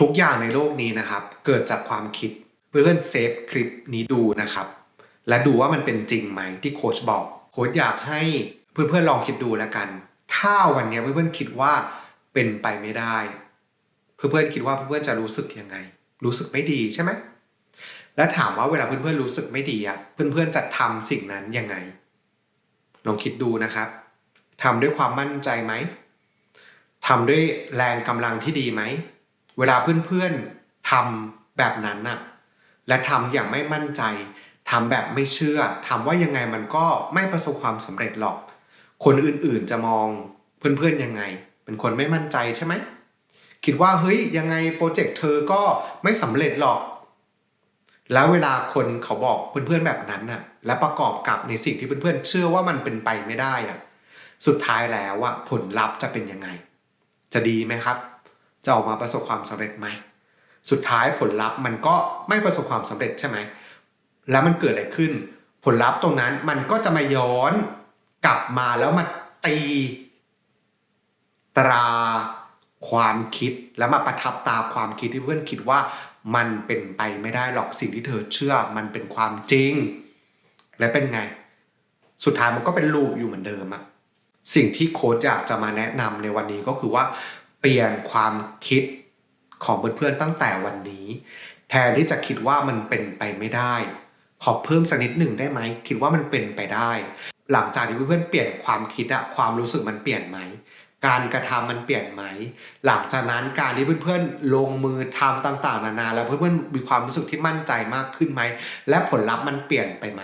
ทุกอย่างในโลกนี้นะครับ เกิดจากความคิดเพื่อนๆเซฟคลิปนี้ดูนะครับ และดูว่ามันเป็นจริงไหมที่โค้ชบอกโค้ชอยากให้เพื่อนๆลองคิดดูแล้วกัน ถ้าวันนี้เพื่อนๆคิดว่าเป็นไปไม่ได้ เพื่อนๆคิดว่าเพื่อนๆจะรู้สึกยังไง รู้สึกไม่ดีใช่ไหมและถามว่าเวลาเพื่อนๆรู้สึกไม่ดีอะเพื่อนๆจะทำสิ่งนั้นยังไง ลองคิดดูนะครับทำด้วยความมั่นใจไหมทำด้วยแรงกำลังที่ดีไหม เวลาเพื่อนๆทำแบบนั้นน่ะและทำอย่างไม่มั่นใจทำแบบไม่เชื่อทำว่ายังไงมันก็ไม่ประสบความสำเร็จหรอก คนอื่นๆจะมองเพื่อนๆยังไง เป็นคนไม่มั่นใจใช่ไหมคิดว่าเฮ้ยยังไงโปรเจกต์เธอก็ไม่สำเร็จหรอก แล้วเวลาคนเขาบอกเพื่อนๆแบบนั้นน่ะ และประกอบกับในสิ่งที่เพื่อนๆเชื่อว่ามันเป็นไปไม่ได้อะ สุดท้ายแล้วอะผลลัพธ์จะเป็นยังไง จะดีไหมครับ จะออกมาประสบความสำเร็จไหม สุดท้ายผลลัพธ์มันก็ไม่ประสบความสำเร็จใช่ไหม แล้วมันเกิดอะไรขึ้น ผลลัพธ์ตรงนั้นมันก็จะมาย้อนกลับมาแล้วมาตี ตราความคิดแล้วมาประทับตาความคิดที่เพื่อนคิดว่ามันเป็นไปไม่ได้หรอกสิ่งที่เธอเชื่อมันเป็นความจริง และเป็นไง สุดท้ายมันก็เป็นลูปอยู่เหมือนเดิมอะสิ่งที่โค้ชอยากจะมาแนะนำในวันนี้ก็คือว่า เปลี่ยนความคิดของเพื่อนๆตั้งแต่วันนี้ แทนที่จะคิดว่ามันเป็นไปไม่ได้ ขอเพิ่มสักนิดหนึ่งได้ไหมคิดว่ามันเป็นไปได้ หลังจากที่เพื่อนๆเปลี่ยนความคิดอะความรู้สึกมันเปลี่ยนไหมการกระทำมันเปลี่ยนไหม หลังจากนั้นการที่เพื่อนๆลงมือทำต่าง ๆ นานา แล้วเพื่อนๆมีความรู้สึกที่มั่นใจมากขึ้นไหม และผลลัพธ์มันเปลี่ยนไปไหม